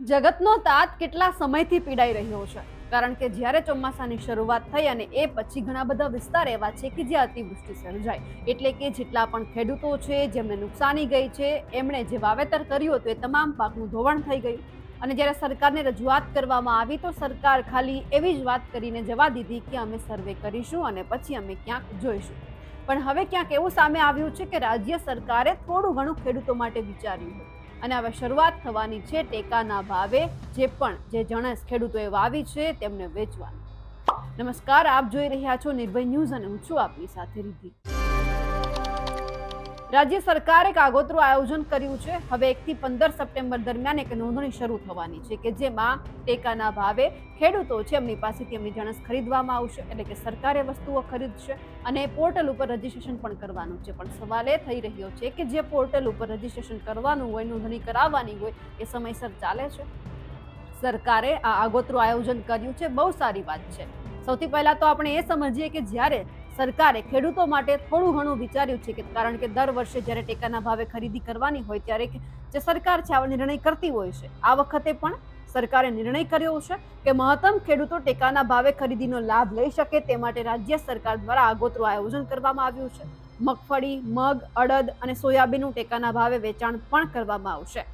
જગતનો તાત કેટલા સમયથી પીડાઈ રહ્યો છે? કારણ કે જ્યારે ચોમાસાની શરૂઆત થઈ અને એ પછી ઘણા બધા વિસ્તાર એવા છે કે જ્યાં અતિવૃષ્ટિ સર્જાય. એટલે કે જેટલા પણ ખેડૂતો છે, જેમને નુકસાની ગઈ છે, એમણે જે વાવેતર કર્યું હતું એ તમામ પાકનું ધોવાણ થઈ ગયું. અને જ્યારે સરકારને રજૂઆત કરવામાં આવી તો સરકાર ખાલી એવી જ વાત કરીને જવા દીધી કે અમે સર્વે કરીશું અને પછી અમે ક્યાંક જોઈશું. પણ હવે ક્યાંક એવું સામે આવ્યું છે કે રાજ્ય સરકારે થોડું ઘણું ખેડૂતો માટે વિચાર્યું હોય અને હવે શરૂઆત થવાની છે ટેકાના ભાવે, જે પણ જે જણસ ખેડૂતોએ વાવી છે તેમને વેચવાનું. નમસ્કાર, આપ જોઈ રહ્યા છો નિર્ભય ન્યૂઝ અને હું છું આપની સાથે રીધિ રાજ્ય સરકારે એક આગોતરું આયોજન કર્યું છે. હવે એકથી પંદર સપ્ટેમ્બર દરમિયાન એક નોંધણી શરૂ થવાની છે કે જેમાં ટેકાના ભાવે ખેડૂતો છે એમની પાસેથી એમની જણસ ખરીદવામાં આવશે, એટલે કે સરકારે વસ્તુઓ ખરીદશે અને પોર્ટલ ઉપર રજીસ્ટ્રેશન પણ કરવાનું છે. પણ સવાલ એ થઈ રહ્યો છે કે જે પોર્ટલ ઉપર રજીસ્ટ્રેશન કરવાનું હોય, નોંધણી કરાવવાની હોય, એ સમયસર ચાલે છે? સરકારે આ આગોતરું આયોજન કર્યું છે. બહુ સારી વાત છે. સૌથી પહેલાં તો આપણે એ સમજીએ કે જ્યારે સરકારે ખેડૂતો માટે થોડું ઘણું વિચાર્યું છે કે કારણ કે દર વર્ષે જ્યારે ટેકાના ભાવે ખરીદી કરવાની હોય ત્યારે જે સરકાર છે, આવો નિર્ણય કરતી હોય છે. આ વખતે પણ સરકારે નિર્ણય કર્યો છે કે મહત્તમ ખેડૂતો ટેકાના ભાવે ખરીદીનો લાભ લઈ શકે તે માટે રાજ્ય સરકાર દ્વારા આગોતરું આયોજન કરવામાં આવ્યું છે. મગફળી, મગ, અડદ અને સોયાબીનનું ટેકાના ભાવે વેચાણ પણ કરવામાં આવશે.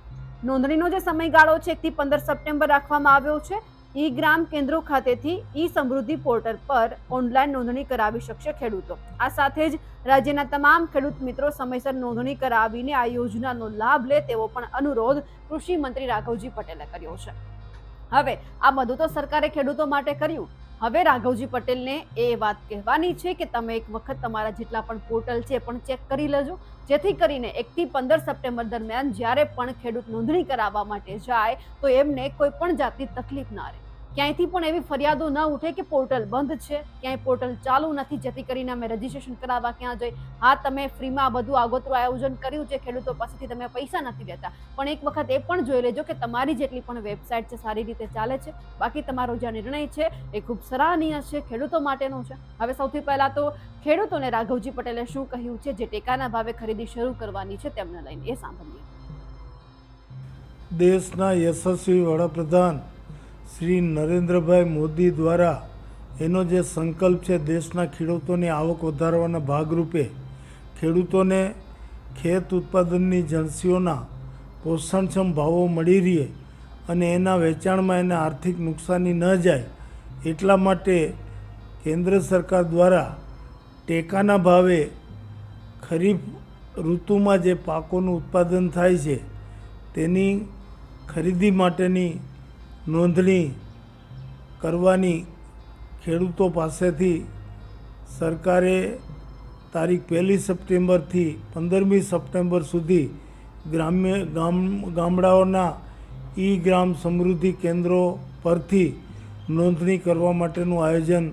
નોંધણીનો જે સમયગાળો છે, એકથી પંદર સપ્ટેમ્બર રાખવામાં આવ્યો છે. ઈ ગ્રામ કેન્દ્રો ખાતેથી ઈ સમૃદ્ધિ પોર્ટલ પર ઓનલાઈન નોંધણી કરાવી શકશે ખેડૂતો. આ સાથે જ રાજ્યના તમામ ખેડૂત મિત્રો સમયસર નોંધણી કરાવીને આ યોજનાનો લાભ લે તેવો પણ અનુરોધ કૃષિ મંત્રી રાઘવજી પટેલે કર્યો છે. હવે આ બધું તો સરકારે ખેડૂતો માટે કર્યું. હવે રાઘવજી પટેલને એ વાત કહેવાની છે કે તમે એક વખત તમારા જેટલા પણ પોર્ટલ છે પણ ચેક કરી લેજો. જેથી કરીને એકથી પંદર સપ્ટેમ્બર દરમિયાન જ્યારે પણ ખેડૂત નોંધણી કરાવવા માટે જાય તો એમને કોઈ પણ જાતની તકલીફ ના રહે. ક્યાંયથી પણ એવી ફરિયાદો ન ઉઠે કે પોર્ટલ બંધ છે, ક્યાંય પોર્ટલ ચાલુ નથી, જેથી કરીને અમે રજીસ્ટ્રેશન કરાવવા ક્યાં જઈ હા, તમે ફ્રીમાં બધું આગોતરું આયોજન કર્યું છે, ખેડૂતો પાસેથી તમે પૈસા નથી લેતા. પણ એક વખત એ પણ જોઈ લેજો કે તમારી જેટલી પણ વેબસાઇટ છે, સારી રીતે ચાલે છે. બાકી તમારો જે નિર્ણય છે, એ ખૂબ સરાહનીય છે, ખેડૂતો માટેનો છે. હવે સૌથી પહેલા તો ખેડૂતોને રાઘવજી પટેલે શું કહ્યું છે, જે ટેકાના ભાવે ખરીદી શરૂ કરવાની છે, તેમને લઈને એ સાંભળીએ. દેશના યશસ્વી વડાપ્રધાન શ્રી નરેન્દ્રભાઈ મોદી દ્વારા એનો જે સંકલ્પ છે દેશના ખેડૂતોની આવક વધારવાના ભાગરૂપે ખેડૂતોને ખેત ઉત્પાદનની એજન્સીઓના પોષણક્ષમ ભાવો મળી રહે અને એના વેચાણમાં એને આર્થિક નુકસાની ન જાય એટલા માટે કેન્દ્ર સરકાર દ્વારા ટેકાના ભાવે ખરીફ ઋતુમાં જે પાકોનું ઉત્પાદન થાય છે તેની ખરીદી માટેની નોંધણી કરવાની ખેડૂતો પાસેથી સરકારે તારીખ પહેલી સપ્ટેમ્બરથી પંદરમી સપ્ટેમ્બર સુધી ગ્રામ્ય ગામ ગામડાઓના ઈ ગ્રામ સમૃદ્ધિ કેન્દ્રો પરથી નોંધણી કરવા માટેનું આયોજન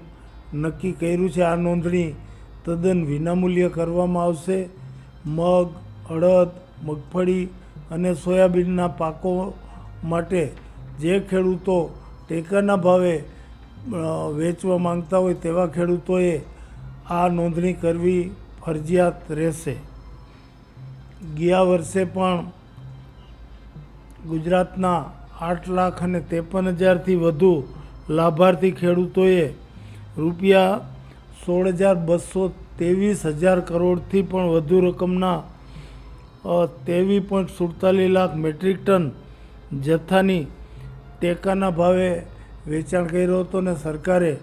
નક્કી કર્યું છે. આ નોંધણી તદ્દન વિનામૂલ્ય કરવામાં આવશે. મગ, અડદ, મગફળી અને સોયાબીનના પાકો માટે જે ખેડૂતો ટેકાના ભાવે વેચવા માંગતા હોય તેવા ખેડૂતોએ આ નોંધણી કરવી ફરજિયાત રહેશે. ગયા વર્ષે પણ ગુજરાતના આઠ લાખ અને ત્રેપન હજારથી વધુ લાભાર્થી ખેડૂતોએ રૂપિયા સોળ હજાર બસો ત્રેવીસ હજાર કરોડથી પણ વધુ રકમના તેવી પોઈન્ટ સુડતાલીસ લાખ મેટ્રિક ટન જથ્થાની ટેકાના ભાવે વેચાણ કર્યો હતો ને સરકારે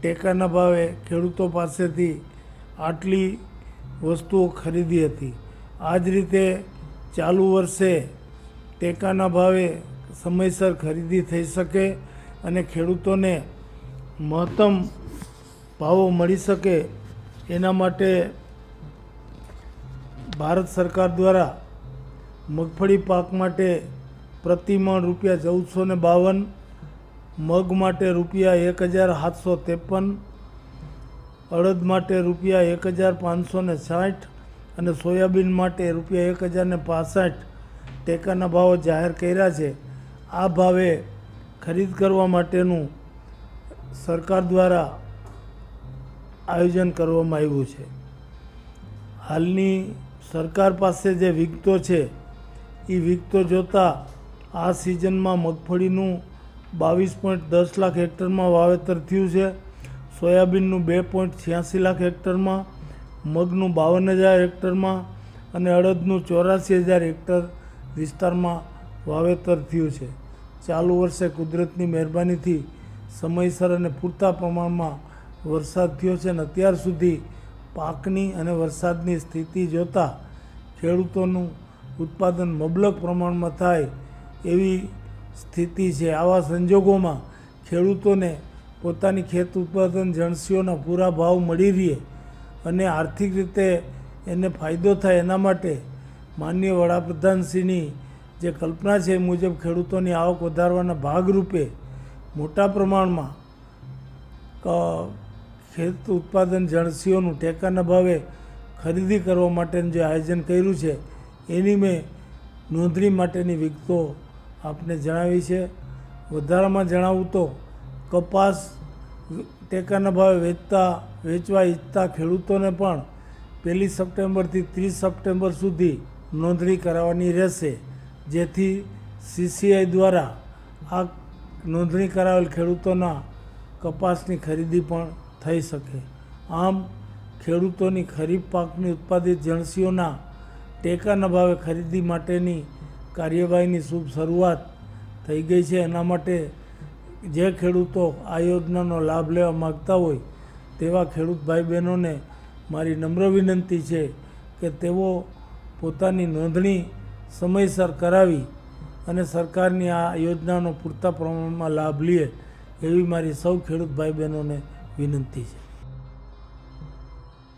ટેકાના ભાવે ખેડૂતો પાસેથી આટલી વસ્તુઓ ખરીદી હતી. આ જ રીતે ચાલુ વર્ષે ટેકાના ભાવે સમયસર ખરીદી થઈ શકે અને ખેડૂતોને મહત્તમ ભાવો મળી શકે એના માટે ભારત સરકાર દ્વારા મગફળી પાક માટે પ્રતિમણ રૂપિયા ચૌદસો ને બાવન, મગ માટે રૂપિયા એક હજાર સાતસો ત્રેપન, અડદ માટે રૂપિયા એક હજાર પાંચસો ને સાઠ અને સોયાબીન માટે રૂપિયા એક હજાર ને પાસઠ ટેકાના ભાવો જાહેર કર્યા છે. આ ભાવે ખરીદ કરવા માટેનું સરકાર દ્વારા આયોજન કરવામાં આવ્યું છે. હાલની સરકાર પાસે જે વિગતો છે એ વિગતો જોતાં આ સિઝનમાં મગફળીનું બાવીસ પોઈન્ટ દસ લાખ હેક્ટરમાં વાવેતર થયું છે. સોયાબીનનું બે પોઈન્ટ છ્યાસી લાખ હેક્ટરમાં, મગનું બાવન હજાર હેક્ટરમાં અને અડદનું ચોરાસી હજાર હેક્ટર વિસ્તારમાં વાવેતર થયું છે. ચાલુ વર્ષે કુદરતની મહેરબાનીથી સમયસર અને પૂરતા પ્રમાણમાં વરસાદ થયો છે અને અત્યાર સુધી પાકની અને વરસાદની સ્થિતિ જોતાં ખેડૂતોનું ઉત્પાદન મબલક પ્રમાણમાં થાય એવી સ્થિતિ છે. આવા સંજોગોમાં ખેડૂતોને પોતાની ખેત ઉત્પાદન જણસીઓના પૂરા ભાવ મળી રહે અને આર્થિક રીતે એને ફાયદો થાય એના માટે માનનીય વડાપ્રધાનશ્રીની જે કલ્પના છે એ મુજબ ખેડૂતોની આવક વધારવાના ભાગરૂપે મોટા પ્રમાણમાં ખેત ઉત્પાદન જણસીઓનું ટેકાના ભાવે ખરીદી કરવા માટેનું જે આયોજન કર્યું છે, એની મેં નોંધણી માટેની વિગતો આપને જણાવી છે. વધારામાં જણાવું તો કપાસ ટેકાના ભાવે વેચતા, વેચવા ઈચ્છતા ખેડૂતોને પણ પહેલી સપ્ટેમ્બરથી ત્રીસ સપ્ટેમ્બર સુધી નોંધણી કરાવવાની રહેશે. જેથી સીસીઆઈ દ્વારા આ નોંધણી કરાવેલ ખેડૂતોના કપાસની ખરીદી પણ થઈ શકે. આમ, ખેડૂતોની ખરીફ પાકની ઉત્પાદિત જણસીઓના ટેકાના ભાવે ખરીદી માટેની કાર્યવાહીની શુભ શરૂઆત થઈ ગઈ છે. એના માટે જે ખેડૂતો આ યોજનાનો લાભ લેવા માગતા હોય તેવા ખેડૂત ભાઈ બહેનોને મારી નમ્ર વિનંતી છે કે તેઓ પોતાની નોંધણી સમયસર કરાવી અને સરકારની આ યોજનાનો પૂરતા પ્રમાણમાં લાભ લે એવી મારી સૌ ખેડૂત ભાઈ બહેનોને વિનંતી છે.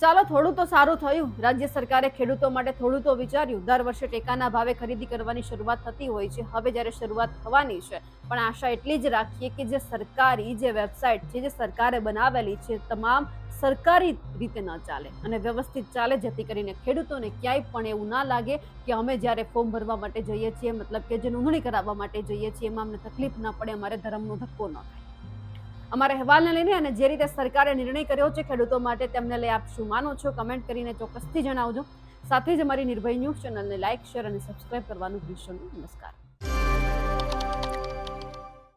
ચાલો, થોડું તો સારું થયું. રાજ્ય સરકારે ખેડૂતો માટે થોડું તો વિચાર્યું. દર વર્ષે ટેકાના ભાવે ખરીદી કરવાની શરૂઆત થતી હોય છે. હવે જ્યારે શરૂઆત થવાની છે, પણ આશા એટલી જ રાખીએ કે જે સરકારી જે વેબસાઇટ છે, જે સરકારે બનાવેલી છે, તમામ સરકારી રીતે ન ચાલે અને વ્યવસ્થિત ચાલે, જેથી કરીને ખેડૂતોને ક્યાંય પણ એવું ના લાગે કે અમે જ્યારે ફોર્મ ભરવા માટે જઈએ છીએ, મતલબ કે જે નોંધણી કરાવવા માટે જઈએ છીએ, એમાં અમને તકલીફ ન પડે, અમારે ધર્મનો ધક્કો ન થાય. અમારા અહેવાલને લઈને અને જે રીતે સરકારે નિર્ણય કર્યો છે ખેડૂતો માટે, તેમને લઈ આપ શું માનો છો? કમેન્ટ કરીને ચોક્કસથી જણાવજો. સાથે જ અમારી નિર્ભય ન્યૂઝ ચેનલને લાઇક શેર અને સબસ્ક્રાઇબ કરવાનું ભૂલશો નમસ્કાર.